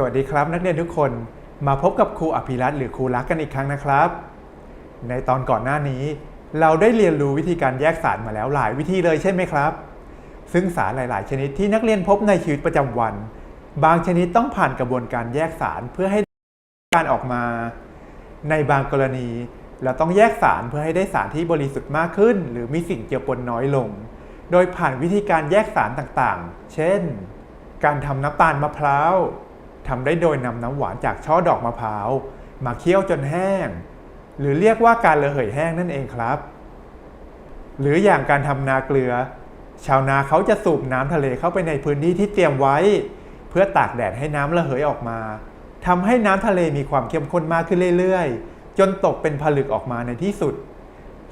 สวัสดีครับ นักเรียนทุกคนมาพบกับครูอภิรัตน์หรือครูรักกันอีกครั้งนะครับ ในตอนก่อนหน้านี้ เราได้เรียนรู้วิธีการแยกสารมาแล้วหลายวิธีเลยใช่ไหมครับ ซึ่งสารหลาย ๆ ชนิดที่นักเรียนพบในชีวิตประจำวัน บางชนิดต้องผ่านกระบวนการแยกสารเพื่อให้การออกมา ในบางกรณี เราต้องแยกสารเพื่อให้ได้สารที่บริสุทธิ์มากขึ้น หรือมีสิ่งเจือปนน้อยลง โดยผ่านวิธีการแยกสารต่าง ๆ เช่น การทำน้ำตาลมะพร้าว ทำได้โดยนำน้ำหวานจากช่อดอกมะพร้าวมาเคี่ยวจนแห้ง หรือเรียกว่าการระเหยแห้งนั่นเองครับ หรืออย่างการทำนาเกลือ ชาวนาเขาจะสูบน้ำทะเลเข้าไปในพื้นที่ที่เตรียมไว้ เพื่อตากแดดให้น้ำระเหยออกมาทำให้น้ำทะเลมีความเข้มข้นมากขึ้นเรื่อยๆ จนตกเป็นผลึกออกมาในที่สุด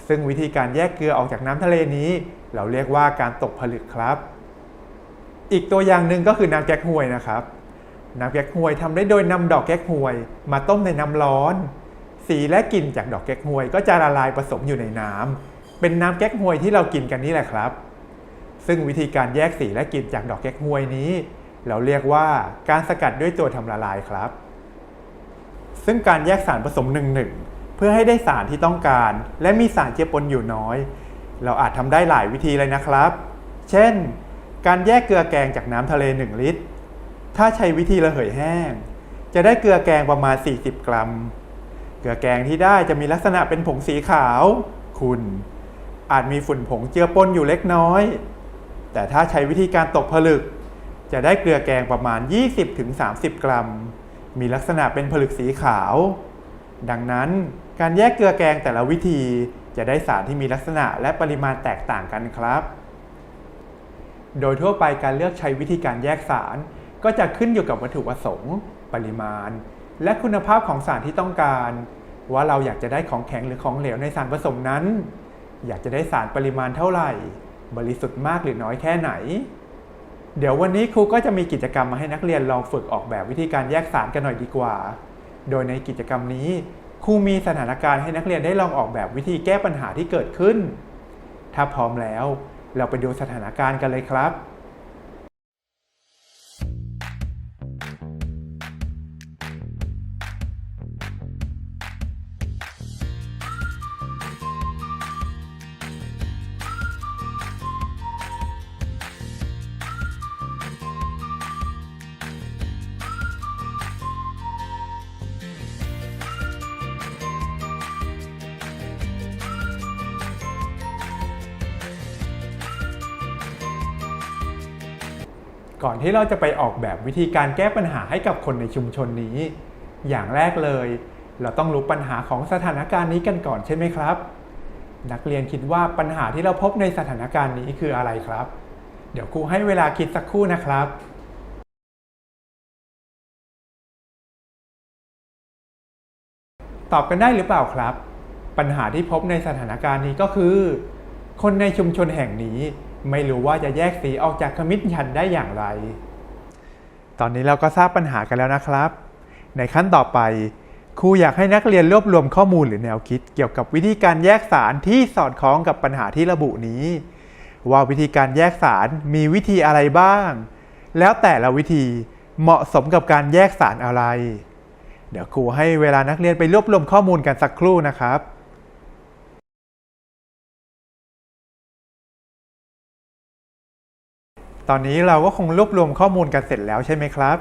ซึ่งวิธีการแยกเกลือออกจากน้ำทะเลนี้ เราเรียกว่าการตกผลึกครับ อีกตัวอย่างหนึ่งก็คือน้ำแก๊กฮวยนะครับ น้ำแก๊กฮวยทำได้โดยนำดอกแก๊กฮวย มาต้มในน้ำร้อน สีและกลิ่นจากดอกแก๊กฮวย ก็จะละลายผสมอยู่ในน้ำเป็นน้ำแก๊กฮวยที่เรากินกันนี่แหละครับ ซึ่งวิธีการแยกสีและกลิ่นจากดอกแก๊กฮวยนี้ เราเรียกว่าการสกัดด้วยตัวทำละลายครับ ซึ่งการแยกสารผสมหนึ่งหนึ่งเพื่อให้ได้สารที่ต้องการ และมีสารเจือปนอยู่น้อย เราอาจทำได้หลายวิธีเลยนะครับ เช่น การแยกเกลือแกงจากน้ำทะเล 1 ลิตร ถ้าใช้วิธีระเหยแห้ง จะได้เกลือแกงประมาณ 40 กรัม เกลือแกงที่ได้จะมีลักษณะเป็นผงสีขาวขุ่นอาจมีฝุ่นผงเจือปนอยู่เล็กน้อย แต่ถ้าใช้วิธีการตกผลึก จะได้เกลือแกงประมาณ 20-30 กรัม มีลักษณะเป็นผลึกสีขาว ดังนั้นการแยกเกลือแกงแต่ละวิธีจะได้สารที่มีลักษณะและปริมาณแตกต่างกันครับ โดยทั่วไปการเลือกใช้วิธีการแยกสาร ก็จะขึ้นอยู่กับวัตถุประสงค์ ปริมาณ และคุณภาพของสารที่ต้องการ ว่าเราอยากจะได้ของแข็งหรือของเหลวในสารผสมนั้น อยากจะได้สารปริมาณเท่าไหร่ บริสุทธิ์มากหรือน้อยแค่ไหน เดี๋ยววันนี้ครูก็จะมีกิจกรรมมาให้นักเรียนลองฝึกออกแบบวิธีการแยกสารกันหน่อยดีกว่า โดยในกิจกรรมนี้ครูมีสถานการณ์ให้นักเรียนได้ลองออกแบบวิธีแก้ปัญหาที่เกิดขึ้น ถ้าพร้อมแล้ว เราไปดูสถานการณ์กันเลยครับ ก่อนที่เราจะไปออกแบบวิธีการแก้ปัญหาให้กับคนในชุมชนนี้ อย่างแรกเลย เราต้องรู้ปัญหาของสถานการณ์นี้กันก่อนใช่ไหมครับ นักเรียนคิดว่าปัญหาที่เราพบในสถานการณ์นี้คืออะไรครับ เดี๋ยวครูให้เวลาคิดสักครู่นะครับตอบกันได้หรือเปล่าครับ ปัญหาที่พบในสถานการณ์นี้ก็คือ คนในชุมชนแห่งนี้ ไม่รู้ว่าจะแยกสีออกจากขมิ้นชันได้อย่างไร ตอนนี้เราก็ทราบปัญหากันแล้วนะครับ ในขั้นต่อไปครูอยากให้นักเรียนรวบรวมข้อมูลหรือแนวคิด เกี่ยวกับวิธีการแยกสารที่สอดคล้องกับปัญหาที่ระบุนี้ ว่าวิธีการแยกสารมีวิธีอะไรบ้าง แล้วแต่ละวิธีเหมาะสมกับการแยกสารอะไร เดี๋ยวครูให้เวลานักเรียนไปรวบรวมข้อมูลกันสักครู่นะครับ ตอนนี้เราก็คงรวบรวมข้อมูลกันเสร็จแล้วใช่ไหมครับ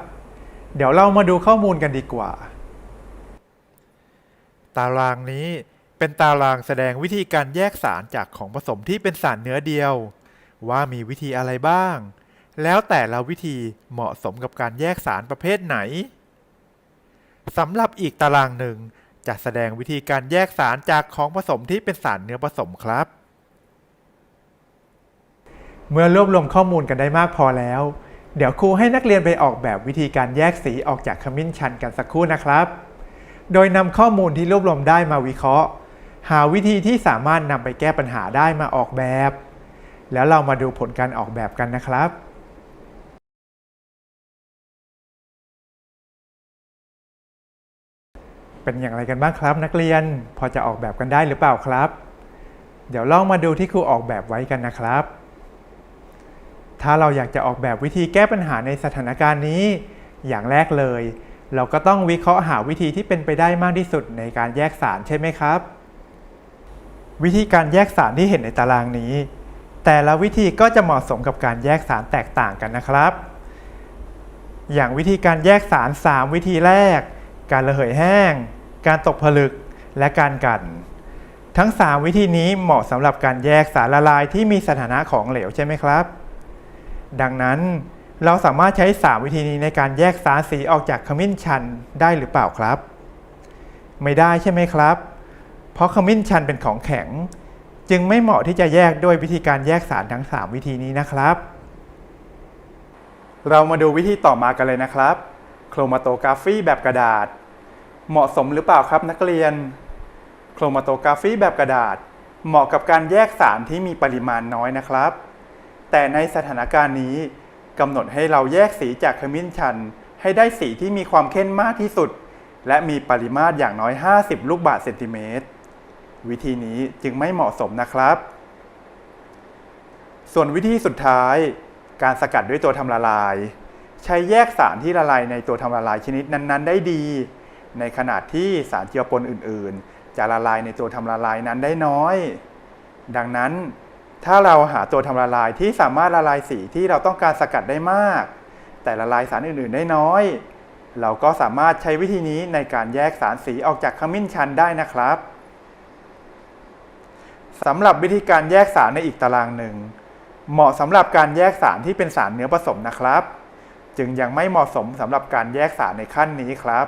เดี๋ยวเรามาดูข้อมูลกันดีกว่า ตารางนี้เป็นตารางแสดงวิธีการแยกสารจากของผสมที่เป็นสารเนื้อเดียว ว่ามีวิธีอะไรบ้าง แล้วแต่ละวิธีเหมาะสมกับการแยกสารประเภทไหนสำหรับอีกตารางหนึ่งจะแสดงวิธีการแยกสารจากของผสมที่เป็นสารเนื้อผสมครับ เมื่อรวบรวมข้อมูลกันได้มากพอแล้ว เดี๋ยวครูให้นักเรียนไปออกแบบวิธีการแยกสีออกจากขมิ้นชันกันสักครู่นะครับ โดยนำข้อมูลที่รวบรวมได้มาวิเคราะห์ หาวิธีที่สามารถนำไปแก้ปัญหาได้มาออกแบบ แล้วเรามาดูผลการออกแบบกันนะครับเป็นอย่างไรกันบ้างครับ นักเรียนพอจะออกแบบกันได้หรือเปล่าครับ เดี๋ยวลองมาดูที่ครูออกแบบไว้กันนะครับ ถ้าเราอยากจะออกแบบวิธีแก้ปัญหาในสถานการณ์นี้ อย่างแรกเลย เราก็ต้องวิเคราะห์หาวิธีที่เป็นไปได้มากที่สุดในการแยกสารใช่ไหมครับ วิธีการแยกสารที่เห็นในตารางนี้ แต่ละวิธีก็จะเหมาะสมกับการแยกสารแตกต่างกันนะครับ อย่างวิธีการแยกสาร 3 วิธีแรก การระเหยแห้ง การตกผลึกและการกันทั้ง 3 วิธีนี้เหมาะสำหรับการแยกสารละลายที่มีสถานะของเหลวใช่ไหมครับ ดังนั้น เราสามารถใช้ 3 วิธีนี้ในการแยกสารสีออกจากขมิ้นชันได้หรือเปล่าครับ ไม่ได้ใช่ไหมครับ เพราะขมิ้นชันเป็นของแข็ง จึงไม่เหมาะที่จะแยกด้วยวิธีการแยกสารทั้ง 3 วิธีนี้นะครับ เรามาดูวิธีต่อมากันเลยนะครับ โครมาโตกราฟีแบบกระดาษ เหมาะสมหรือเปล่าครับนักเรียน โครมาโตกราฟีแบบกระดาษ เหมาะกับการแยกสารที่มีปริมาณน้อยนะครับ แต่ในสถานการณ์นี้กำหนดให้เราแยกสีจากขมิ้นชัน ให้ได้สีที่มีความเข้มมากที่สุด และมีปริมาตรอย่างน้อย 50 ลูกบาศก์เซนติเมตร วิธีนี้จึงไม่เหมาะสมนะครับ ส่วนวิธีสุดท้าย การสกัดด้วยตัวทำละลาย ใช้แยกสารที่ละลายในตัวทำละลายชนิดนั้น ๆ ได้ดี ในขณะที่สารเจือปนอื่น ๆ จะละลายในตัวทำละลายนั้นได้น้อย ดังนั้น ถ้าเราหาตัวทำละลายที่สามารถละลายสีที่เราต้องการสกัดได้มาก แต่ละลายสารอื่น ๆ ได้น้อย เราก็สามารถใช้วิธีนี้ในการแยกสารสีออกจากขมิ้นชันได้นะครับสำหรับวิธีการแยกสารในอีกตารางหนึ่ง เหมาะสำหรับการแยกสารที่เป็นสารเนื้อผสมนะครับ จึงยังไม่เหมาะสมสำหรับการแยกสารในขั้นนี้ครับ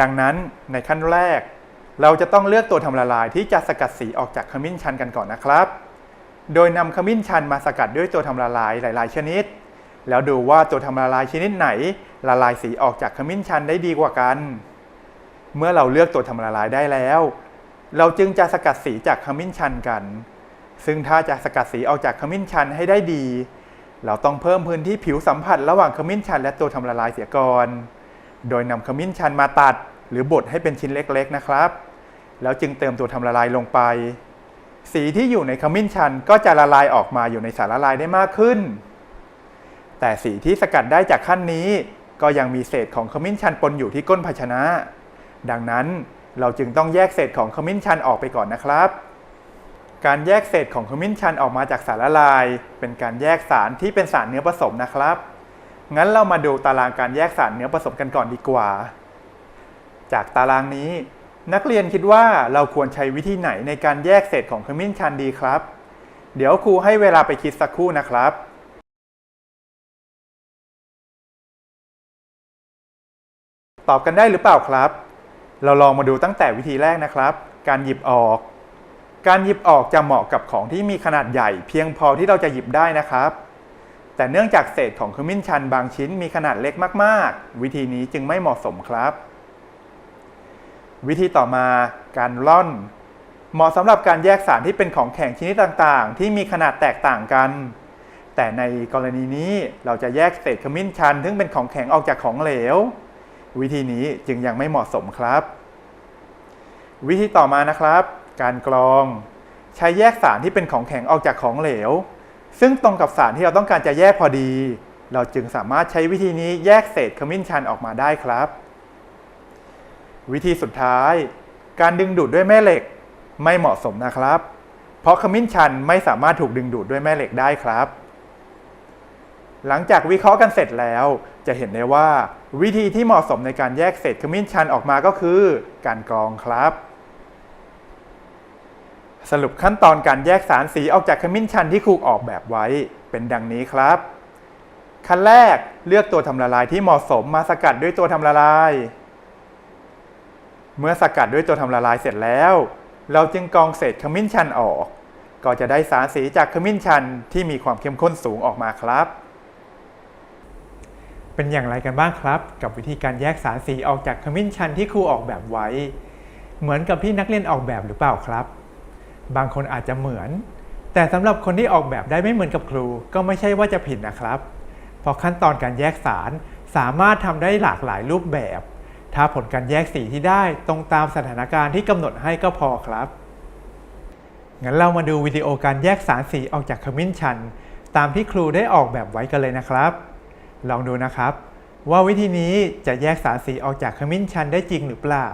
ดังนั้นในขั้นแรก เราจะต้องเลือกตัวทำละลายที่จะสกัดสีออกจากขมิ้นชันกันก่อนนะครับ โดยนำขมิ้นชันมาสกัดด้วยตัวทำละลายหลาย ๆ ชนิด แล้วดูว่าตัวทำละลายชนิดไหน ละลายสีออกจากขมิ้นชันได้ดีกว่ากัน เมื่อเราเลือกตัวทำละลายได้แล้ว เราจึงจะสกัดสีจากขมิ้นชันกัน ซึ่งถ้าจะสกัดสีออกจากขมิ้นชันให้ได้ดี เราต้องเพิ่มพื้นที่ผิวสัมผัสระหว่างขมิ้นชัน และตัวทำละลายเสียก่อน โดยนำขมิ้นชันมาตัด หรือบดให้เป็นชิ้นเล็ก ๆ นะครับ แล้วจึงเติมตัวทำละลายลงไป สีที่อยู่ในขมิ้นชันก็จะละลายออกมาอยู่ในสารละลายได้มากขึ้น แต่สีที่สกัดได้จากขั้นนี้ ก็ยังมีเศษของขมิ้นชันปนอยู่ที่ก้นภาชนะ ดังนั้นเราจึงต้องแยกเศษของขมิ้นชันออกไปก่อนนะครับ การแยกเศษของขมิ้นชันออกมาจากสารละลาย เป็นการแยกสารที่เป็นสารเนื้อผสมนะครับ งั้นเรามาดูตารางการแยกสารเนื้อผสมกันก่อนดีกว่า จากตารางนี้ นักเรียนคิดว่าเราควรใช้วิธีไหนในการแยกเศษของขมิ้นชันดีครับ เดี๋ยวครูให้เวลาไปคิดสักครู่นะครับตอบกันได้หรือเปล่าครับ เราลองมาดูตั้งแต่วิธีแรกนะครับ การหยิบออก การหยิบออกจะเหมาะกับของที่มีขนาดใหญ่ เพียงพอที่เราจะหยิบได้นะครับ แต่เนื่องจากเศษของขมิ้นชันบางชิ้นมีขนาดเล็กมาก ๆ วิธีนี้จึงไม่เหมาะสมครับ วิธีต่อมาการร่อน เหมาะสำหรับการแยกสารที่เป็นของแข็งชนิดต่างๆ ที่มีขนาดแตกต่างกัน แต่ในกรณีนี้เราจะแยกเศษขมิ้นชัน ซึ่งเป็นของแข็งออกจากของเหลว วิธีนี้จึงยังไม่เหมาะสมครับ วิธีต่อมานะครับ การกรอง ใช้แยกสารที่เป็นของแข็งออกจากของเหลว ซึ่งตรงกับสารที่เราต้องการจะแยกพอดี เราจึงสามารถใช้วิธีนี้แยกเศษขมิ้นชันออกมาได้ครับ วิธีสุดท้าย การดึงดูดด้วยแม่เหล็กไม่เหมาะสมนะครับ เพราะขมิ้นชันไม่สามารถถูกดึงดูดด้วยแม่เหล็กได้ครับ หลังจากวิเคราะห์กันเสร็จแล้ว จะเห็นได้ว่า วิธีที่เหมาะสมในการแยกเศษขมิ้นชันออกมาก็คือ การกรองครับ สรุปขั้นตอนการแยกสารสีออกจากขมิ้นชันที่ครูออกแบบไว้เป็นดังนี้ครับขั้นแรกเลือกตัวทำละลายที่เหมาะสมมาสกัดด้วยตัวทำละลาย เมื่อสกัดด้วยตัวทำละลายเสร็จแล้ว เราจึงกรองเศษขมิ้นชันออก ก็จะได้สารสีจากขมิ้นชันที่มีความเข้มข้นสูงออกมาครับ เป็นอย่างไรกันบ้างครับ กับวิธีการแยกสารสีออกจากขมิ้นชันที่ครูออกแบบไว้ เหมือนกับที่นักเรียนออกแบบหรือเปล่าครับ บางคนอาจจะเหมือน แต่สำหรับคนที่ออกแบบได้ไม่เหมือนกับครู ก็ไม่ใช่ว่าจะผิดนะครับเพราะขั้นตอนการแยกสารสามารถทำได้หลากหลายรูปแบบ ถ้าผลการแยกสีที่ได้ตรงตามสถานการณ์ที่กำหนดให้ก็พอครับ งั้นเรามาดูวิดีโอการแยกสารสีออกจากขมิ้นชัน ตามที่ครูได้ออกแบบไว้กันเลยนะครับ ลองดูนะครับ ว่าวิธีนี้จะแยกสารสีออกจากขมิ้นชันได้จริงหรือเปล่า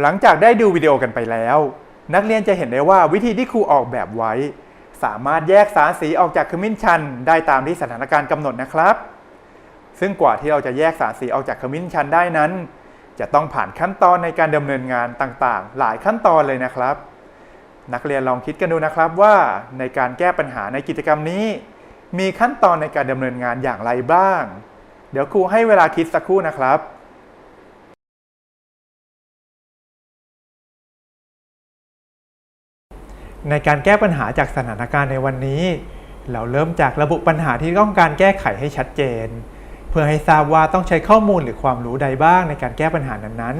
หลังจากได้ดูวิดีโอกันไปแล้ว นักเรียนจะเห็นได้ว่าวิธีที่ครูออกแบบไว้ สามารถแยกสารสีออกจากขมิ้นชัน ได้ตามที่สถานการณ์กำหนดนะครับ ซึ่งกว่าที่เราจะแยกสารสีออกจากขมิ้นชันได้นั้น จะต้องผ่านขั้นตอนในการดำเนินงานต่างๆ หลายขั้นตอนเลยนะครับ นักเรียนลองคิดกันดูนะครับว่าในการแก้ปัญหาในกิจกรรมนี้ มีขั้นตอนในการดำเนินงานอย่างไรบ้าง เดี๋ยวครูให้เวลาคิดสักครู่นะครับ ในการแก้ปัญหาจากสถานการณ์ในวันนี้ เราเริ่มจากระบุปัญหาที่ต้องการแก้ไขให้ชัดเจน เพื่อให้ทราบว่าต้องใช้ข้อมูลหรือความรู้ใดบ้างในการแก้ปัญหานั้น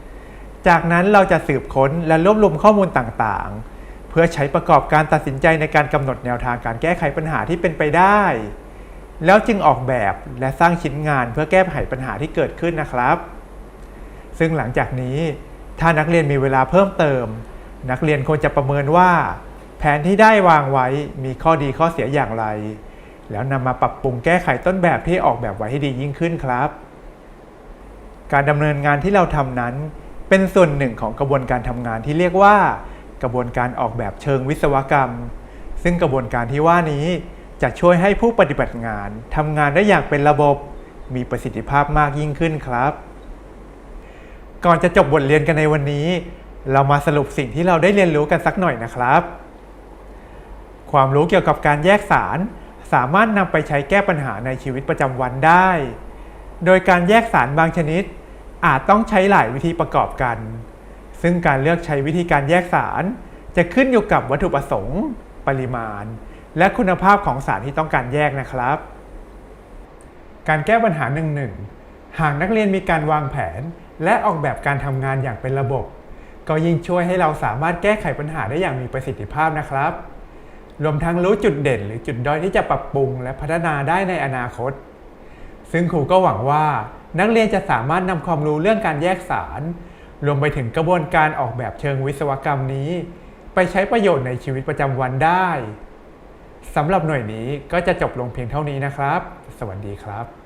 ๆ จากนั้นเราจะสืบค้นและรวบรวมข้อมูลต่างๆ เพื่อใช้ประกอบการตัดสินใจในการกำหนดแนวทางการแก้ไขปัญหาที่เป็นไปได้ แล้วจึงออกแบบและสร้างชิ้นงานเพื่อแก้ไขปัญหาที่เกิดขึ้นนะครับ ซึ่งหลังจากนี้ถ้านักเรียนมีเวลาเพิ่มเติม นักเรียนควรจะประเมินว่า แผนที่ได้วางไว้มีข้อดีข้อเสียอย่างไร แล้วนำมาปรับปรุงแก้ไขต้นแบบที่ออกแบบไว้ให้ดียิ่งขึ้นครับ การดำเนินงานที่เราทำนั้น เป็นส่วนหนึ่งของกระบวนการทำงานที่เรียกว่า กระบวนการออกแบบเชิงวิศวกรรม ซึ่งกระบวนการที่ว่านี้จะช่วยให้ผู้ปฏิบัติงานทำงานได้อย่างเป็นระบบ มีประสิทธิภาพมากยิ่งขึ้นครับ ก่อนจะจบบทเรียนกันในวันนี้ เรามาสรุปสิ่งที่เราได้เรียนรู้กันสักหน่อยนะครับ ความรู้เกี่ยวกับการแยกสาร สามารถนำไปใช้แก้ปัญหาในชีวิตประจำวันได้ โดยการแยกสารบางชนิด อาจต้องใช้หลายวิธีประกอบกัน ซึ่งการเลือกใช้วิธีการแยกสาร จะขึ้นอยู่กับวัตถุประสงค์ ปริมาณ และคุณภาพของสารที่ต้องการแยกนะครับ การแก้ปัญหาหนึ่งหนึ่งหากนักเรียนมีการวางแผน และออกแบบการทำงานอย่างเป็นระบบ ก็ยิ่งช่วยให้เราสามารถแก้ไขปัญหาได้อย่างมีประสิทธิภาพนะครับ รวมทั้งรู้จุดเด่นหรือจุดด้อยที่จะปรับปรุง และพัฒนาได้ในอนาคต ซึ่งครูก็หวังว่า นักเรียนจะสามารถนำความรู้เรื่องการแยกสาร รวมไปถึงกระบวนการออกแบบเชิงวิศวกรรมนี้ ไปใช้ประโยชน์ในชีวิตประจำวันได้สำหรับหน่วยนี้ก็จะจบลงเพียงเท่านี้นะครับ สวัสดีครับ